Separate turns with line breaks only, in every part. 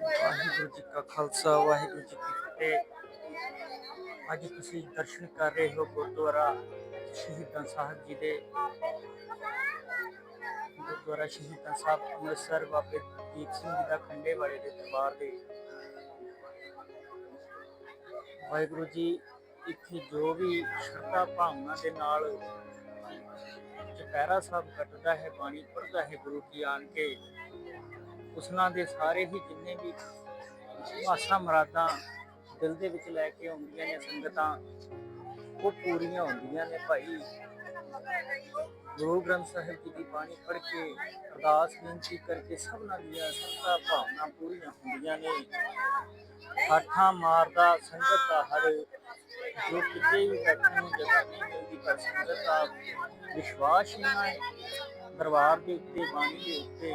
ਵਾਹਿਗੁਰੂ ਜੀ ਕਾ ਖਾਲਸਾ, ਵਾਹਿਗੁਰੂ ਜੀ ਕੀ ਫਤਿਹ। ਅੱਜ ਤੁਸੀਂ ਦਰਸ਼ਨ ਕਰ ਰਹੇ ਹੋ ਗੁਰਦੁਆਰਾ ਸ਼ਹੀਦਾਂ ਸਾਹਿਬ ਜੀ ਦੇ। ਗੁਰਦੁਆਰਾ ਸ਼ਹੀਦਾਂ ਸਾਹਿਬ ਅੰਮ੍ਰਿਤਸਰ ਬਾਬੇ ਦੀਪ ਸਿੰਘ ਜੀ ਦਾ ਖੰਡੇ ਵਾਲੇ ਦੇ ਦਰਬਾਰ ਦੇ। ਵਾਹਿਗੁਰੂ ਜੀ, ਇੱਥੇ ਜੋ ਵੀ ਸ਼ਰਧਾ ਭਾਵਨਾ ਦੇ ਨਾਲ ਚੁਪਹਿਰਾ ਸਾਹਿਬ ਕੱਟਦਾ ਹੈ, ਬਾਣੀ ਪੜ੍ਹਦਾ ਹੈ, ਗੁਰੂ ਕੀ ਆਣ ਕੇ ਉਸਨਾਂ ਦੇ ਸਾਰੇ ਹੀ ਜਿੰਨੇ ਵੀ ਆਸਾਂ ਮਰਾਦਾਂ ਦਿਲ ਦੇ ਵਿੱਚ ਲੈ ਕੇ ਆਉਂਦੀਆਂ ਨੇ ਸੰਗਤਾਂ, ਉਹ ਪੂਰੀਆਂ ਹੁੰਦੀਆਂ ਨੇ ਭਾਈ। ਗੁਰੂ ਗ੍ਰੰਥ ਸਾਹਿਬ ਜੀ ਦੀ ਬਾਣੀ ਪੜ੍ਹ ਕੇ ਅਰਦਾਸ ਬੇਨਤੀ ਕਰਕੇ ਸਭਨਾਂ ਦੀਆਂ ਸੰਤਾਂ ਭਾਵਨਾ ਪੂਰੀਆਂ ਹੁੰਦੀਆਂ ਨੇ। ਠਾਠਾਂ ਮਾਰਦਾ ਸੰਗਤ ਦਾ ਹਰ ਜੋ ਕਿਤੇ ਵੀ ਬੈਠਣ ਨੂੰ ਜਗ੍ਹਾ ਨਹੀਂ ਮਿਲਦੀ, ਪਰ ਸੰਗਤ ਦਾ ਵਿਸ਼ਵਾਸ ਇੰਨਾ ਹੈ ਪਰਿਵਾਰ ਦੇ ਉੱਤੇ, ਬਾਣੀ ਦੇ ਉੱਤੇ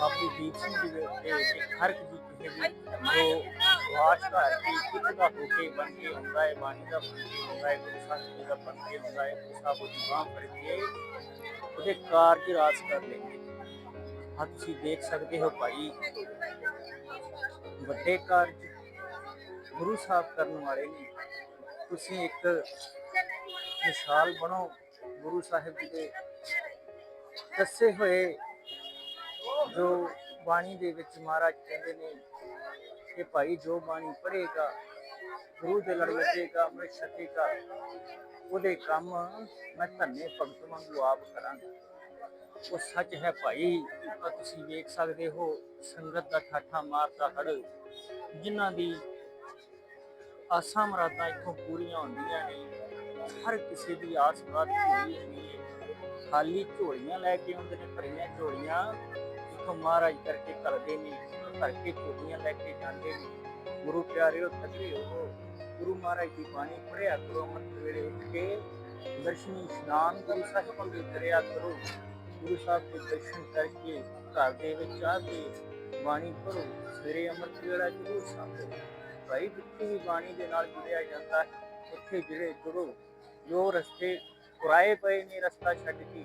ਬਾਬੀ ਦੀਪ ਸਿੰਘ ਜੀ ਦੇ ਉੱਤੇ ਤੇ ਹਰ ਕਿਸੇ ਕਿਸੇ ਦੀ ਜੋ ਵਿਸ਼ਵਾਸ ਹੈ ਕਿ ਦਾ ਹੋ ਕੇ ਬਣ ਕੇ ਹੁੰਦਾ ਹੈ, ਬਾਣੀ ਦਾ ਬਣ ਕੇ ਹੁੰਦਾ ਹੈ, ਗੁਰੂ ਸਾਹਿਬ ਜੀ ਦਾ ਬਣ ਕੇ ਹੁੰਦਾ ਹੈ, ਗੁਰੂ ਸਾਹਿਬ ਉਹਦੀ ਬਾਹ ਫੜ ਕੇ ਉਹਦੇ ਕਾਰਜ ਰਾਜ ਕਰ ਲੈਂਦੇ ਹਾਂ, ਤੁਸੀਂ ਦੇਖ ਸਕਦੇ ਹੋ ਭਾਈ, ਵੱਡੇ ਕਾਰਜ ਗੁਰੂ ਸਾਹਿਬ ਕਰਨ ਵਾਲੇ ਨੇ। ਤੁਸੀਂ ਇੱਕ ਮਿਸਾਲ ਬਣੋ, ਗੁਰੂ ਸਾਹਿਬ ਜੀ ਦੇ ਦੱਸੇ ਹੋਏ ਜੋ ਬਾਣੀ ਦੇ ਵਿੱਚ ਮਹਾਰਾਜ ਕਹਿੰਦੇ ਨੇ ਕਿ ਭਾਈ ਜੋ ਬਾਣੀ ਪੜ੍ਹੇਗਾ, ਗੁਰੂ ਦੇ ਲੜ ਲੱਗੇਗਾ ਅੰਮ੍ਰਿਤ ਛਕੇਗਾ ਉਹਦੇ ਕੰਮ ਮੈਂ ਧੰਨੇ ਭਗਤ ਵਾਂਗੂ ਆਪ ਕਰਾਂਗਾ। ਉਹ ਸੱਚ ਹੈ ਭਾਈ, ਤਾਂ ਤੁਸੀਂ ਵੇਖ ਸਕਦੇ ਹੋ ਸੰਗਤ ਦਾ ਠਾਠਾ ਮਾਰਦਾ ਹੜ, ਜਿਨ੍ਹਾਂ ਦੀ ਆਸਾਂ ਮਰਾਦਾਂ ਇੱਥੋਂ ਪੂਰੀਆਂ ਹੁੰਦੀਆਂ ਨੇ, ਹਰ ਕਿਸੇ ਦੀ ਆਸ ਬਾਤ ਪੂਰੀ ਹੁੰਦੀ ਹੈ। ਖਾਲੀ ਝੋਲੀਆਂ ਲੈ ਕੇ ਆਉਂਦੇ ਨੇ ਭਰੀਆਂ ਝੋਲੀਆਂ। ਇੱਥੋਂ ਮਹਾਰਾਜ ਕਰਕੇ ਕਰਦੇ ਨੇ ਭਰ ਝੋਲੀਆਂ ਲੈ ਕੇ ਜਾਂਦੇ ਨੇ। ਗੁਰੂ ਪਿਆਰਿਓ ਤਕੜੀ ਹੋ ਗੁਰੂ ਮਹਾਰਾਜ ਦੀ ਬਾਣੀ ਪੜਿਆ ਕਰੋ, ਅੰਮ੍ਰਿਤ ਵੇਲੇ ਉੱਠ ਕੇ ਦਰਸ਼ਨੀ ਇਸ਼ਨਾਨ ਗੁਰੂ ਸਾਹਿਬਾਂ ਦੇ ਕਰਿਆ ਕਰੋ। ਗੁਰੂ ਸਾਹਿਬ ਦੇ ਦਰਸ਼ਨ ਕਰਕੇ ਘਰ ਦੇ ਵਿੱਚ ਆ ਕੇ ਬਾਣੀ ਪੜੋ ਸਵੇਰੇ ਅੰਮ੍ਰਿਤ ਵੇਲਾ ਜ਼ਰੂਰ ਸਾਂਭੋ। ਭਾਈ, ਜਿੱਥੇ ਵੀ ਬਾਣੀ ਦੇ ਨਾਲ ਜੁੜਿਆ ਜਾਂਦਾ ਉੱਥੇ ਜਿਹੜੇ ਜੁੜੋ ਜੋ ਰਸਤੇ ਰਾਏ ਪਏ ਨੇ ਰਸਤਾ ਛੱਡ ਕੇ।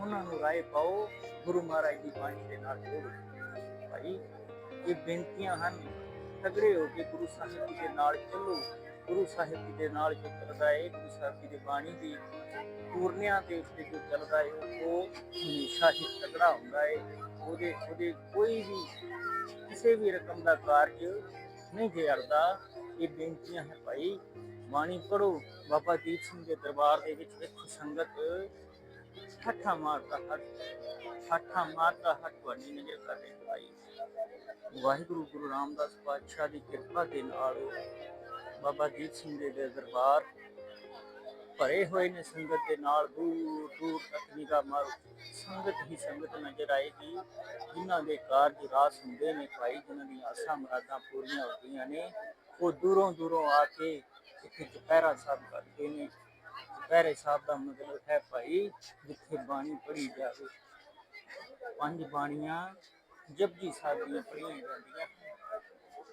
ਉਹਨਾਂ ਨੂੰ ਰਾਏ ਪਾਓ, ਗੁਰੂ ਮਹਾਰਾਜ ਦੀ ਬਾਣੀ ਦੇ ਨਾਲ ਜੋੜੋ ਭਾਈ, ਇਹ ਬੇਨਤੀਆਂ ਹਨ ਤਗੜੇ ਹੋ ਕੇ ਗੁਰੂ ਸਾਹਿਬ ਜੀ ਦੇ ਨਾਲ ਚੱਲੋ। ਗੁਰੂ ਸਾਹਿਬ ਜੀ ਦੇ ਨਾਲ ਜੋ ਚੱਲਦਾ ਹੈ ਗੁਰੂ ਸਾਹਿਬ ਜੀ ਦੀ ਬਾਣੀ ਦੀ ਪੂਰਨਿਆਂ ਦੇ ਉੱਤੇ ਜੋ ਚੱਲਦਾ ਹੈ ਉਹ ਹਮੇਸ਼ਾ ਹੀ ਤਗੜਾ ਹੁੰਦਾ ਹੈ ਉਹਦੇ ਉਹਦੇ ਕੋਈ ਵੀ ਕਿਸੇ ਵੀ ਰਕਮ ਦਾ ਕਾਰਜ ਨਹੀਂ ਜਿਆੜਦਾ ਇਹ ਬੇਨਤੀਆਂ ਹੈ ਭਾਈ ਬਾਣੀ ਪੜੋ ਬਾਬਾ ਦੀਪ ਸਿੰਘ ਦੇ ਦਰਬਾਰ ਦੇ ਵਿੱਚ ਇੱਕ ਸੰਗਤ ਠੱਠਾ ਮਾਰਦਾ ਹੱਟ ਠੱਠਾ ਮਾਰਦਾ ਹੱਟ ਤੁਹਾਡੀ ਨਜ਼ਰ ਕਰ ਰਹੇ ਵਾਹਿਗੁਰੂ, ਗੁਰੂ ਰਾਮਦਾਸ ਪਾਤਸ਼ਾਹ ਦੀ ਕਿਰਪਾ ਦੇ ਨਾਲ ਬਾਬਾ ਦੀਪ ਸਿੰਘ ਦੇ ਦਰਬਾਰ ਭਰੇ ਹੋਏ ਨੇ। ਸੰਗਤ ਦੇ ਨਾਲ ਦੂਰ ਦੂਰ ਤੱਕ ਨਿਗਾਹ ਮਾਰੋ। ਸੰਗਤ ਹੀ ਸੰਗਤ ਨਜ਼ਰ ਆਏਗੀ। ਜਿਨ੍ਹਾਂ ਦੇ ਕਾਰਜ ਰਾਸ ਹੁੰਦੇ ਨੇ ਭਾਈ, ਜਿਨ੍ਹਾਂ ਦੀਆਂ ਆਸਾਂ ਮੁਰਾਦਾਂ ਪੂਰੀਆਂ ਹੁੰਦੀਆਂ ਨੇ, ਉਹ ਦੂਰੋਂ ਦੂਰੋਂ ਆ ਕੇ ਇੱਥੇ ਚੁਪਹਿਰਾ ਸਾਹਿਬ ਕਰਦੇ ਨੇ, ਦੁਪਹਿਰੇ ਸਾਹਿਬ ਦਾ ਮਤਲਬ ਹੈ ਭਾਈ ਜਿੱਥੇ ਬਾਣੀ ਪੜ੍ਹੀ ਜਾਵੇ। ਪੰਜ ਬਾਣੀਆਂ ਜਪਜੀ ਸਾਹਿਬ ਦੀਆਂ ਪੜ੍ਹੀਆਂ ਜਾਂਦੀਆਂ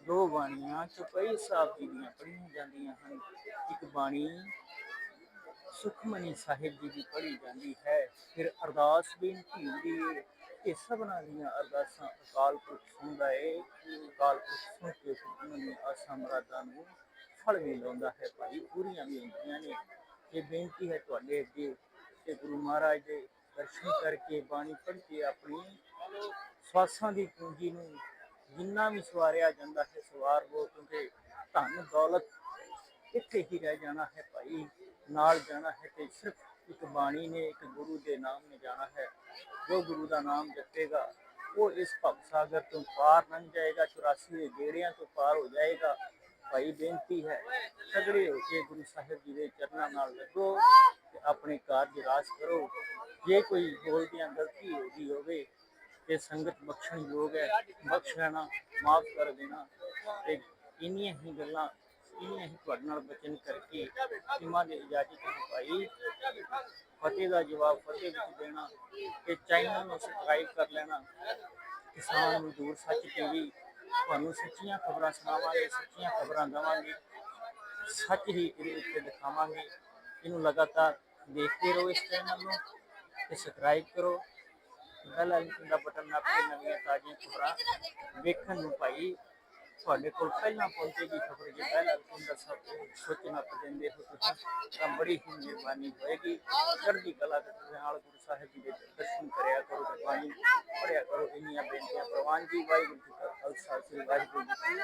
ਦੋ ਬਾਣੀਆਂ ਚੁਪਈ ਸਾਹਿਬ ਜੀ ਦੀਆਂ ਪੜ੍ਹੀਆਂ ਜਾਂਦੀਆਂ ਹਨ। ਇੱਕ ਬਾਣੀ ਸੁਖਮਨੀ ਸਾਹਿਬ ਜੀ ਦੀ ਪੜ੍ਹੀ ਜਾਂਦੀ ਹੈ। ਫਿਰ ਅਰਦਾਸ ਬੇਨਤੀ ਹੁੰਦੀ ਹੈ ਇਹ ਸਭਨਾਂ ਦੀਆਂ ਅਰਦਾਸਾਂ ਅਕਾਲ ਪੁਰਖ ਸੁਣਦਾ ਹੈ ਅਕਾਲ ਪੁਰਖ ਸੁਣ ਕੇ ਫਿਰ ਆਸਾਂ ਮੁਰਾਦਾਂ ਨੂੰ ਫਲ ਵੀ ਲਾਉਂਦਾ ਹੈ ਭਾਈ। ਪੂਰੀਆਂ ਵੀ ਹੁੰਦੀਆਂ ਨੇ। ਇਹ ਬੇਨਤੀ ਹੈ ਤੁਹਾਡੇ ਅੱਗੇ ਕਿ ਗੁਰੂ ਮਹਾਰਾਜ ਦੇ ਦਰਸ਼ਨ ਕਰਕੇ ਬਾਣੀ ਪੜ੍ਹ ਕੇ ਆਪਣੀ ਸਵਾਸਾਂ ਦੀ ਪੂੰਜੀ ਨੂੰ ਜਿੰਨਾ ਵੀ ਸਵਾਰਿਆ ਜਾਂਦਾ ਹੈ, ਸਵਾਰ ਹੋ, ਕਿਉਂਕਿ ਧਨ, ਦੌਲਤ ਇੱਥੇ ਹੀ ਰਹਿ ਜਾਣਾ ਹੈ ਭਾਈ। ਨਾਲ ਜਾਣਾ ਹੈ ਤੇ ਸਿਰਫ ਇੱਕ ਬਾਣੀ ਨੇ, ਇੱਕ ਗੁਰੂ ਦੇ ਨਾਮ ਨੇ ਜਾਣਾ ਹੈ। ਜੋ ਗੁਰੂ ਦਾ ਨਾਮ ਜਪੇਗਾ, ਉਹ ਇਸ ਭਵ ਸਾਗਰ ਤੋਂ ਪਾਰ ਲੰਘ ਜਾਏਗਾ 84 ਦੇ ਗੇੜਿਆਂ ਤੋਂ ਪਾਰ ਹੋ ਜਾਏਗਾ। ਭਾਈ, ਬੇਨਤੀ ਹੈ ਸਗੜੇ ਹੋ ਕੇ ਗੁਰੂ ਸਾਹਿਬ ਜੀ ਦੇ ਚਰਨਾਂ ਨਾਲ ਲੱਗੋ ਤੇ ਆਪਣੇ ਕਾਰਜ ਰਾਸ ਕਰੋ। ਜੇ ਕੋਈ ਬੋਲਦਿਆਂ ਗਲਤੀ ਹੋ ਗਈ ਹੋਵੇ ਤੇ ਸੰਗਤ ਬਖਸ਼ਣ ਯੋਗ ਹੈ, ਬਖਸ਼ ਲੈਣਾ, ਮਾਫ ਕਰ ਦੇਣਾ ਤੇ ਇੰਨੀਆਂ ਹੀ ਗੱਲਾਂ, ਇੰਨੀਆਂ ਹੀ ਤੁਹਾਡੇ ਨਾਲ ਬਚਨ ਕਰਕੇ ਇਮਾਂ ਦੇ ਇਜਾਜ਼ਤ ਭਾਈ, ਫਤਿਹ ਦਾ ਜਵਾਬ ਫਤਿਹ ਵਿੱਚ ਦੇਣਾ ਤੇ ਚੈਨਲ ਨੂੰ ਸਬਸਕ੍ਰਾਈਬ ਕਰ ਲੈਣਾ। ਕਿਸਾਨ ਮਜ਼ਦੂਰ ਸੱਚ ਟੀਵੀ ਤੁਹਾਨੂੰ ਸੱਚੀਆਂ ਖਬਰਾਂ ਸੁਣਾਵਾਂਗੇ, ਸੱਚੀਆਂ ਖਬਰਾਂ ਦਵਾਂਗੇ। ਸੱਚ ਹੀ ਇਹਦੇ ਉੱਤੇ ਦਿਖਾਵਾਂਗੇ। ਇਹਨੂੰ ਲਗਾਤਾਰ ਦੇਖਦੇ ਰਹੋ ਇਸ ਚੈਨਲ ਨੂੰ ਤੇ ਸਬਸਕ੍ਰਾਈਬ ਕਰੋ। ਬੈਲ ਆਈਕਨ ਦਾ ਬਟਨ ਨੱਪ ਕੇ ਨਵੀਆਂ ਤਾਜ਼ੀਆਂ ਖਬਰਾਂ ਵੇਖਣ ਨੂੰ ਭਾਈ ਤੁਹਾਡੇ ਕੋਲ ਪਹਿਲਾਂ ਪਹੁੰਚੇਗੀ ਖਬਰ ਜੇ ਬੈਲ ਆਈਕਨ ਦਾ ਸਭ ਸੋਚ ਹੋ ਤੁਸੀਂ, ਤਾਂ ਬੜੀ ਹੀ ਮਿਹਰਬਾਨੀ ਹੋਏਗੀ। ਚੜ੍ਹਦੀ ਕਲਾ ਦੇ ਨਾਲ ਗੁਰੂ ਸਾਹਿਬ ਜੀ ਦੇ ਦਰਸ਼ਨ ਕਰਿਆ ਕਰੋ ਤੇ ਬਾਣੀ ਪੜਿਆ ਕਰੋ ਇੰਨੀਆਂ ਬੇਨਤੀਆਂ। ਪ੍ਰਵਾਨ ਜੀ, ਵਾਹਿਗੁਰੂ ਜੀ ਕਾ ਖਾਲਸਾ, ਸ੍ਰੀ ਵਾਹਿਗੁਰੂ ਜੀ